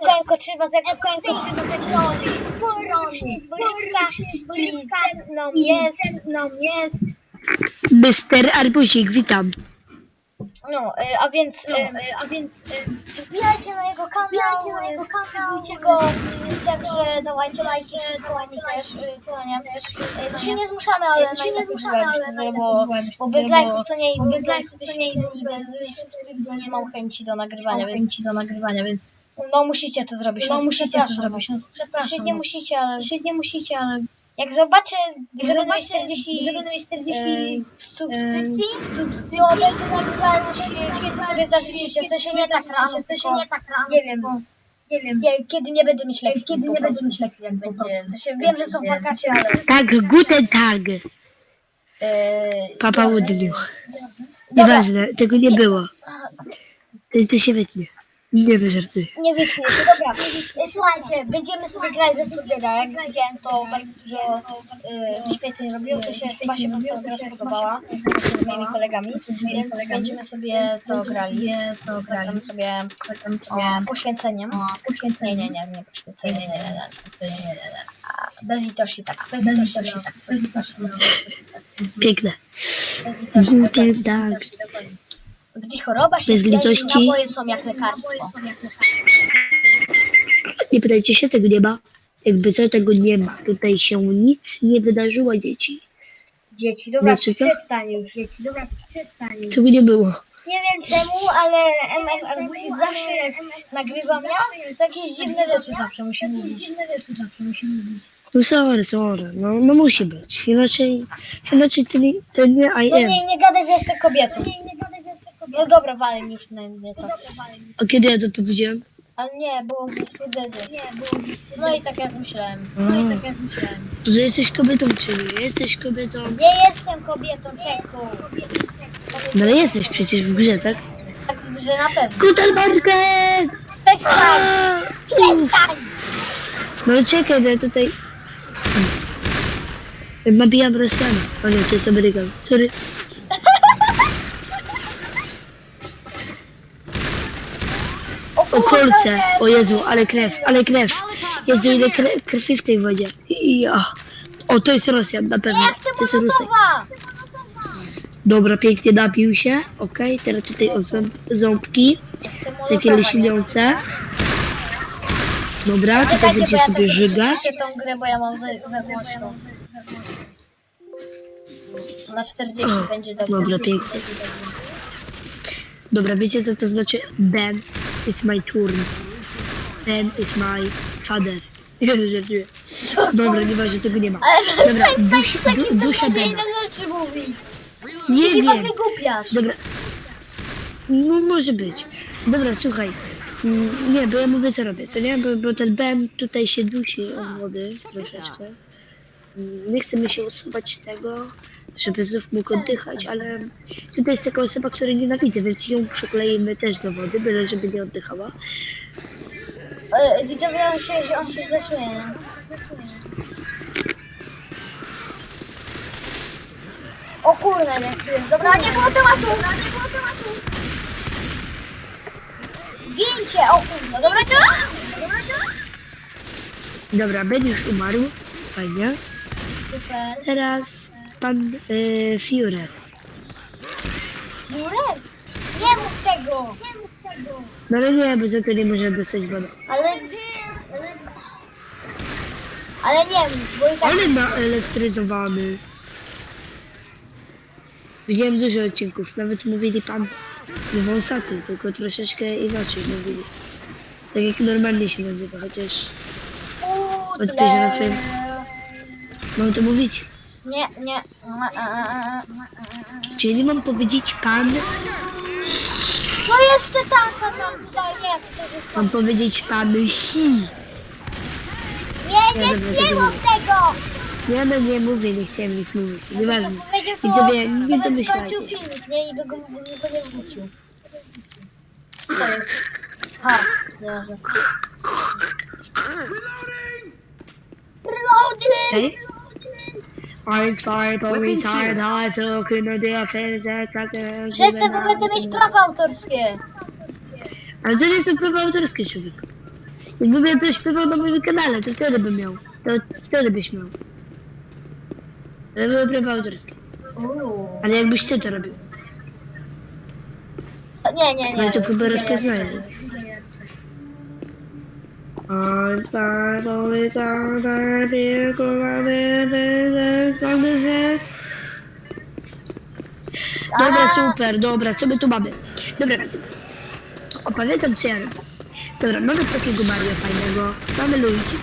Epka koczywa, z epka koczywa, z epka porącznik, borywka, i ze mną jest, ze mną jest. Mister Arbuzik, witam. No, y, a więc, y, y, a więc, y, wbijajcie na jego kanał, na jego kanał, go, y, także dawajcie lajki, wszystko też, y, to nie, y, to się nie zmuszamy, ale no i tak zmuszamy, ale bo, bo bez lajków co nie, bez lajków co nie i bez subskrypcji nie mam chęci do nagrywania, więc do nagrywania, więc no musicie to zrobić, no no musicie to zrobić. No, przepraszam, Się nie no. musicie, ale Się nie musicie, ale jak zobaczę, że będę mieć zobaczcie, 40 że będę mieć 40 e, subskrypcji, to będę nagrywać, e, kiedy sobie zażyczycie, w sensie nie tak rano, w sensie nie tak rano, nie wiem, nie wiem, nie, kiedy nie będę mieć lekcji, kiedy nie prostu. będę mieć lekcji, jak będzie, w prostu. sensie wiem, że są wakacje, ale Tak, guten Tag. e, Papa Woodliu. Nieważne, tego nie było. To, to się wytnie. Nie, żartuję. Nie wytnie się, dobra. Słuchajcie, będziemy sobie grać bez podbiega. Jak widziałem, to bardzo dużo e, wyświetleń robiło, w sensie chyba się wam ta gra spodobała z moimi kolegami, więc będziemy sobie to grali. To zagramy sobie poświęceniem. Nie, nie, nie, nie poświęceniem. Nie, nie, nie, nie, nie, nie, Bez litości, tak. Bez litości, tak. Bez litości. Piękne. Bez litości. Guten Tag. Gdy choroba się Bez litości. napoje są jak lekarstwo. Nie pytajcie się, tego nie ma. Jakby co, tego nie ma. Tutaj się nic nie wydarzyło, dzieci. Dzieci, dobra, Wiecie co? przestań już. Dzieci, dobra, przestań już. Tego nie było. Nie wiem czemu, ale MF Arbusik zawsze jak nagrywam ja, to jakieś dziwne rzeczy zawsze musi mówić. Dziwne rzeczy zawsze musi mówić. No sorry, sorry. No, no musi być. Inaczej, inaczej to nie, to nie I No am. nie, nie gadaj, że jestem kobietą. No dobra, walę mi już na mnie to. A kiedy ja to powiedziałem? Ale nie, było wtedy. No i tak jak myślałem. No i tak jak myślałem. To ty jesteś kobietą, czy nie jesteś kobietą? Nie jestem kobietą, czeku. No ale jesteś przecież w grze, tak? Tak, że na pewno. Kutelbarkę! Przestań! Przestań! No ale czekaj, bo ja tutaj... Nabijam Rosjana. O nie, to jest Amerykan. Sorry. O kolce. O Jezu, ale krew, ale krew. Jezu, ile kre, krwi w tej wodzie. Ja. O, to jest Rosjan, na pewno. To jest Rusek. Dobra, pięknie napił się. Okej, teraz tutaj o ząb, ząbki. Takie lśniące. Dobra, tutaj będzie sobie tak żygać. przyciszę tą grę, bo ja mam za, za głośno. Na 40 O, będzie dobrze. dobra, pięknie. Dobra, wiecie co to znaczy? Ben, it's my turn. Ben is my father. Nie, żartuję. Dobra, nieważne, tego nie ma. Ale Dobra, takie du, Bena. rzeczy. Nie chyba wiem. wygłupiasz. Dobra. No może być. Dobra, słuchaj. Mm, Nie, bo ja mówię co robię, co nie? Bo, bo ten Ben tutaj się dusi od wody troszeczkę. Mm, Nie chcemy się usuwać z tego, żeby znów mógł oddychać, ale tutaj jest taka osoba, której nienawidzę, więc ją przykleimy też do wody, byle żeby nie oddychała. E, Widzowie, on się, że on się źle czuje, nie? O jak tu jest. Dobra, nie było tematu! Nie było tematu! Gincie! O kurna, dobra, to? Dobra, to? Dobra, Ben już umarł. Fajnie. Super. Teraz pan y, Führer. Jurek? Nie mów tego! Nie mów tego! No ale nie, bo za to nie może dostać wodę. Ale... Ale, ale nie mów, bo i tak... Ale naelektryzowany. Widziałem dużo odcinków, nawet mówili pan wąsaty, tylko troszeczkę inaczej mówili. Tak jak normalnie się nazywa, chociaż Odpiszę na twoim- mam to mówić. Nie, nie. Czyli mam powiedzieć pan, No jeszcze taka tam tutaj, nie, to jest... mam powiedzieć pan hi. Nie, nie, nie tego! Ja no nie mówię, nie chciałem nic mówić, nieważne. Widzowie, nie to domyślajcie skończył się. filmik, nie, i by go, by go nie wrzucił. Co to jest? Ha, że... Reloading! Okej? Orange fire, police hard, high, feel, couldn't do a fair, that, that, Przestań, bo będę mieć prawa autorskie. Ale to nie są prawa autorskie, człowieku. Jakbym ja to śpiewał na moim kanale, to wtedy bym miał. To wtedy byś miał. To były prawa autorskie. Uuu. Ale jakbyś ty to robił, Nie, nie, no nie. to chyba nie, rozpoznaję. Once my boys are there, here go my baby, from the head. Dobra, super, dobra, co my tu mamy? Dobra, więc opamiętam co ja robię. Dobra, mamy takiego Mario fajnego, mamy Luigi.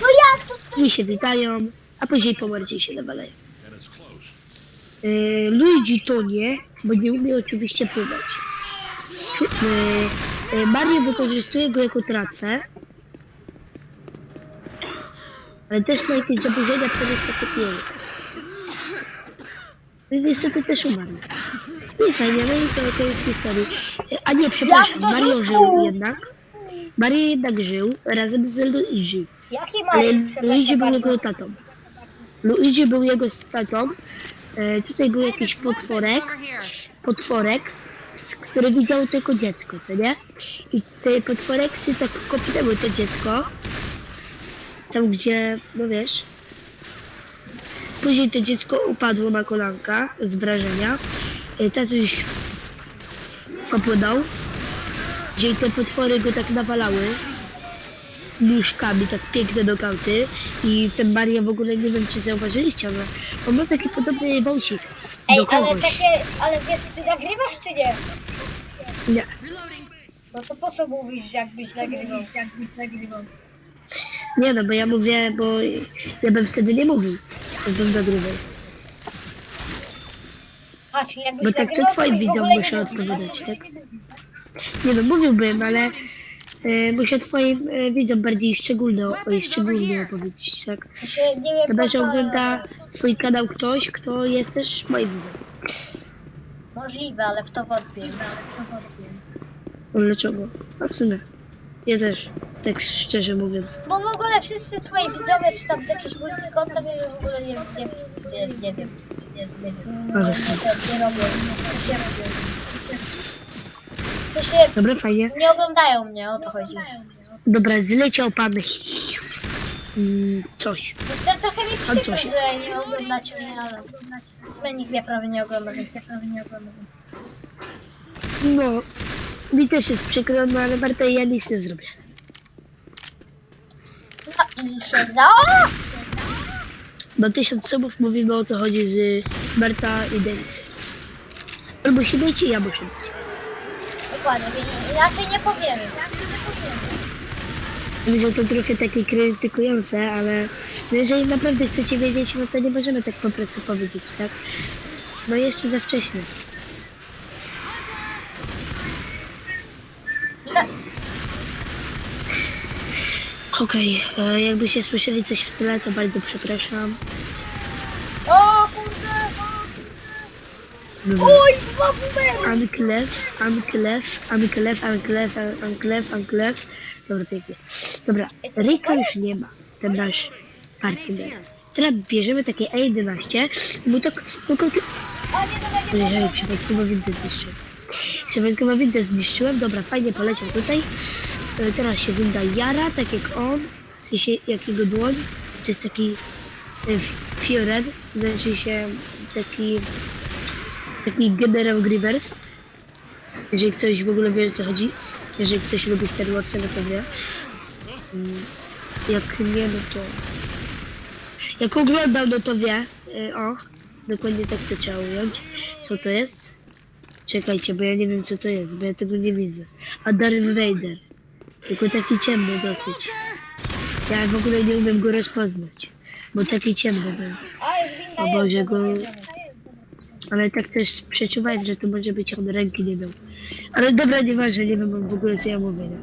No jak to? Oni się witają, a później po mordzie się nawalają. Yy, Luigi tonie, bo nie umie oczywiście pływać. Yy, Mario wykorzystuje go jako tratwę, ale też ma jakieś zaburzenia, które jest takie piękne. No i niestety też umarł. No i fajnie, no i to koniec historii. A nie, przepraszam, to Mario żył? żył jednak. Mario jednak żył razem z Luigi. Jaki Ale Mario? Luigi był jego tatą. Luigi był jego tatą. E, tutaj był jakiś potworek, potworek, z, który widział tylko dziecko, co nie? I te potworeksy tak kopnęły to dziecko. Tam gdzie, no wiesz. Później to dziecko upadło na kolanka z wrażenia. E, tatuś popłynął. Gdzie te potwory go tak nawalały nóżkami, tak piękne nokauty i ten Mario w ogóle nie wiem czy zauważyliście, ale on ma taki podobny wąsik Ej, do ale kogoś. takie, ale wiesz, ty nagrywasz czy nie? Nie. No to po co mówisz, jakbyś nagrywał? Jakbyś nagrywał. Nie no, bo ja mówię, bo ja bym wtedy nie mówił, jakbym nagrywał. A, czyli jakbyś Bo tak nagrywał, to twoim byś w widzom ogóle nie muszę mówił. odpowiadać, tak? Nie no, mówiłbym, ale e, muszę twoim e, widzom bardziej szczególnie, o, szczególnie opowiedzieć, tak? Znaczy, nie wiem, Chyba, że ogląda swój kanał ktoś, kto jest też moim widzem. Możliwe, ale w to wątpię. No dlaczego? A w sumie. Ja też, tak szczerze mówiąc. Bo w ogóle wszyscy twoi widzowie, czy tam jakieś multikonta, mnie w ogóle nie, nie, nie, nie wiem. Nie, nie wiem. Ale super. Nie, nie robią. W sensie, Dobra, fajnie. nie oglądają mnie, o to chodzi. Dobra, zleciał pan mm, coś. To trochę mi przykro, się- że nie oglądacie mnie, ale my nikt mnie prawie nie ogląda, więc ja prawie nie oglądam. No, mi też jest przykro, no ale Marta ja nic nie zrobię. I się za... Bo tysiąc subów mówimy o co chodzi z Marta i. On musi być i ja muszę być. Dokładnie, więc inaczej nie powiemy. Wiem, że to trochę takie krytykujące, ale no jeżeli naprawdę chcecie wiedzieć, no to nie możemy tak po prostu powiedzieć, tak? No jeszcze za wcześnie. Okej, e, jakbyście słyszeli coś w tle, to bardzo przepraszam. O kurde! Dobra. Oj, dwa bumery! Anklef, Anklef, Anklef, Anklef, Anklef, Anklef. Dobra, pięknie. Dobra, Ryka już nie ma, ten nasz partner. Teraz bierzemy takie E11, bo tak, tak, nie, dobra, nie Ojej, przypadkowo windę zniszczyłem. Przypadkowo windę zniszczyłem, dobra, fajnie poleciał tutaj. E, Teraz się winda jara, tak jak on, w sensie jak jego dłoń. To jest taki e, Fiored, znaczy się taki taki generał Grievers. Jeżeli ktoś w ogóle wie o co chodzi, jeżeli ktoś lubi Star Wars'a, no to wie. Mm, Jak nie, no to... Jak oglądał, no to wie. E, O, dokładnie tak to trzeba ująć. Co to jest? Czekajcie, bo ja nie wiem co to jest, bo ja tego nie widzę. A Darth Vader. Tylko taki ciemny dosyć. Ja w ogóle nie umiem go rozpoznać. Bo taki ciemny był. O Boże, go-. Ale tak też przeczuwałem, że to może być on ręki nie miał. Ale dobra, nieważne, nie wiem w ogóle co ja mówię. No.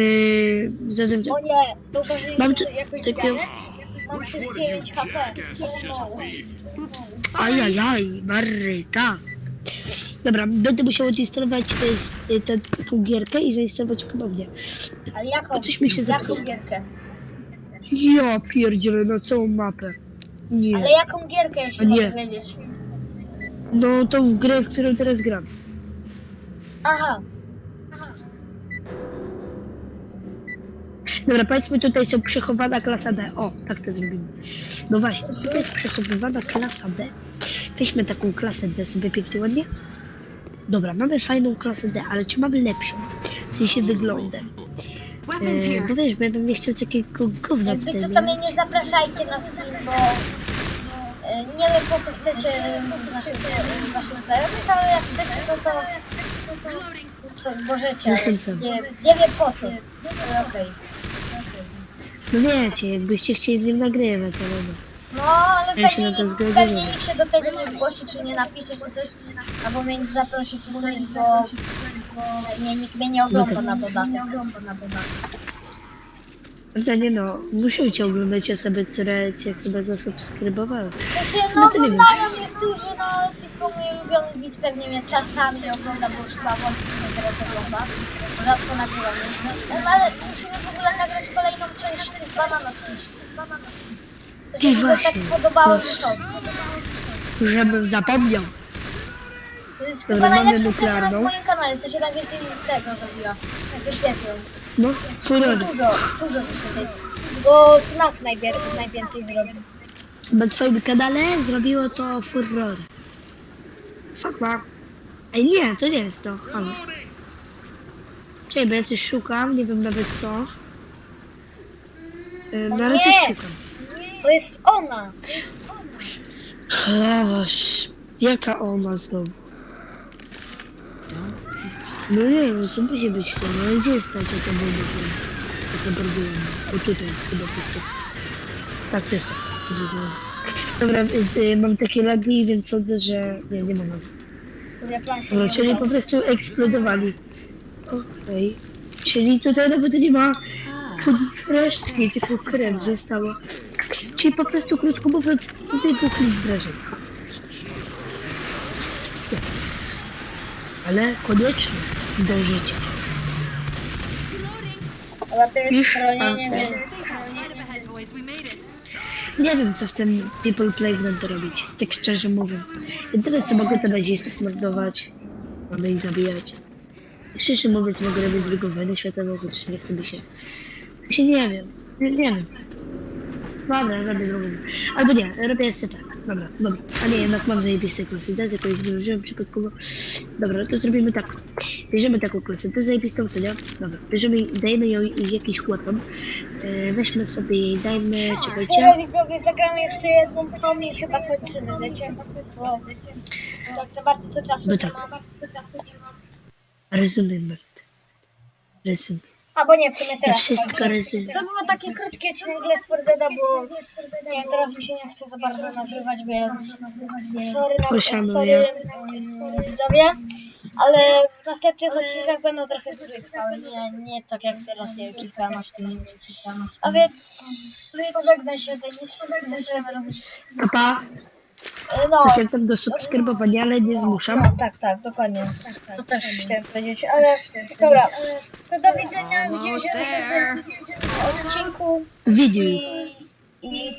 Yy, zatem, O nie, zauważyliście Mam tu takiego... Mam 39 HP. No. Ajajaj, Marry, tak. Dobra, będę musiał odinstalować y, y, tę gierkę i zainstalować ponownie. Ale jaką, Coś mi się jaką zepsuło. gierkę? Ja pierdzielę na całą mapę. Nie. Ale jaką gierkę, jeśli A nie. mogę wiedzieć? No to w grę, w którą teraz gram. Aha. Dobra, powiedzmy tutaj są przechowana klasa D. O, tak to zrobimy. No właśnie, tutaj jest przechowywana klasa D. Weźmy taką klasę D sobie pięknie ładnie. Dobra, mamy fajną klasę D, ale czy mamy lepszą? W sensie wyglądem. E, bo wiesz, bo ja bym nie chciał takiego gówna Jakby tutaj, co, nie? to mnie nie zapraszajcie na stream, bo e, nie wiem po co chcecie w waszych znajomych, ale jak chcecie, no to, to możecie. Zachęcam. Nie, nie wiem po co, ale okej. No wiecie, jakbyście chcieli z nim nagrywać, ale no. No, ale Ja się pewnie, na to nikt- pewnie nikt się do tego nie zgłosi, czy nie napisze, czy coś, albo mnie nie zaprosi, czy coś, bo, bo nie, nikt mnie nie ogląda na dodatek. Pytanie no, muszą cię oglądać osoby, które cię chyba zasubskrybowały. Sensie, W sumie no to nie wiem. oglądają niektórzy, no tylko mój ulubiony widz pewnie mnie czasami ogląda, bo już chyba wątpię, mnie teraz ogląda. Rzadko nagrywam już. No, ale musimy w ogóle nagrać kolejną część z Banana. To Ty się tak właśnie. spodobało, że. Żebym zapomniał. To jest Dobra, chyba mamy seria na nuklearną. moim kanale, w sensie najwięcej tego zrobiła. Wyświetlił. No, furor. Dużo, dużo wyświetleń. Bo FNAF najbier- najwięcej zrobił. Na twoim kanale zrobiło to furor. Fuck ma. Ej, nie, to nie jest to. Halo. Czekaj, bo ja coś szukam, nie wiem nawet co. Yy, na razie nie! szukam. To jest ona! Oż, jaka ona znowu? No nie, no to musi być to. No gdzie jest ta taka bomba? Taka bardzo ładna. O tutaj jest chyba to jest to. Tak, to jest to. to, jest to. Dobra, z, y, mam takie lagi, więc sądzę, że... Nie, nie mam nawet. Ja plan Dobra, nie czyli po prostu eksplodowali. Okej. Czyli tutaj nawet nie ma resztki, tylko krew została. Czyli po prostu, krótko mówiąc, tutaj buchli z wrażenia. Ale koniecznie do życia. Ale to jest Już? chronienie, Okej. więc... Nie wiem, co w tym People Playground robić, tak szczerze mówiąc. Jedyne, co mogę, to nazistów mordować, mamy ich zabijać. Szczerze mówiąc, mogę robić drugą wojnę światową, chociaż nie się. To się nie wiem, nie, nie wiem. Dobra, robię drugą. Albo nie, robię jeszcze tak. Dobra, dobra. A nie, jednak mam zajebiste klasy D, z jakiej nie użyłem przypadkowo. Dobra, to zrobimy tak. Bierzemy taką klasę D zajebistą, co nie? Dobra, bierzemy, dajemy ją jakiś chłopom. E, weźmy sobie jej, dajmy, czekajcie. Dobra widzowie, zagramy jeszcze jedną prom i chyba kończymy, wiecie? Bo tak za bardzo to czasu No nie tak. mam. Rozumiem, Bert. Rozumiem. Albo nie, w sumie teraz wszystko kończę. To było takie krótkie odcinek Left 4 Deada, bo nie teraz mi się nie chce za bardzo nagrywać, więc sorry, na, Poszanuję. sorry mm, widzowie, ale w następnych odcinkach będą trochę dłużej trwały, nie, nie tak jak teraz, nie wiem, kilkanaście minut. A więc pożegnaj się, Denis, zaczynamy robić. Papa, E, No, zachęcam do subskrybowania, ale nie zmuszam. no tak, tak, dokładnie. To też chciałem powiedzieć, ale dobra, to do widzenia, widzimy się w następnym odcinku Widził. i... i...